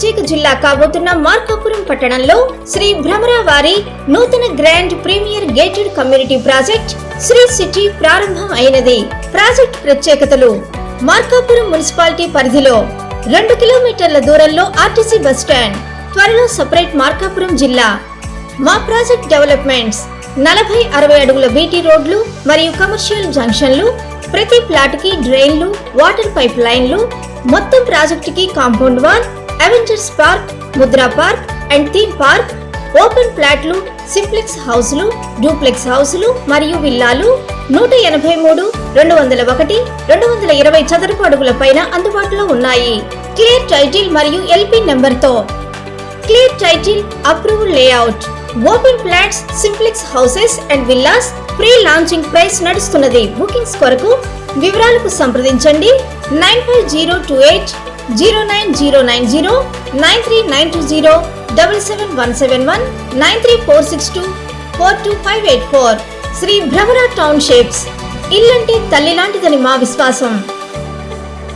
జిల్లా కాబోతున్న మార్కాపురం పట్టణంలో శ్రీ భ్రమరా వారి నూతన grand premier gated community project Sri City ప్రారంభం అయినది. ప్రాజెక్ట్ ప్రత్యేకతలు. మార్కాపురం మున్సిపాలిటీ పరిధిలో రెండు కిలోమీటర్ల దూరంలో ఆర్టీసీ బస్ స్టాండ్ త్వరలో సపరేట్ మార్కాపురం జిల్లా. మా ప్రాజెక్ట్ డెవలప్మెంట్స్ నలభై అరవై అడుగుల బీటీ రోడ్లు మరియు కమర్షియల్ జంక్షన్లు ప్రతి ప్లాట్కి డ్రైన్లు వాటర్ పైప్ లైన్లు మొత్తం ప్రాజెక్ట్కి compound wall Avengers park Mudra park and theme park open ఫ్లాట్లు సింప్లెక్స్ హౌస్లు డూప్లెక్స్ హౌస్లు మరియు విల్లాలు నూట ఎనభై మూడు రెండు వందల ఒకటి రెండు వందల ఇరవై చదరపు అడుగుల పైన అందుబాటులో ఉన్నాయి. క్లియర్ టైటిల్ మరియు ఎల్పి నెంబర్తో clear title approval layout open flats simplex houses and villas pre launching price నడుస్తున్నది. బుకింగ్స్ కొరకు వివరాలకు సంప్రదించండి. Nine five zero two eight zero nine zero nine zero nine three nine two zero double seven one seven one nine three four six two four two five eight four Shri Bhramara townships. ఇల్లంటే తల్లి లాంటిదని మా విశ్వాసం.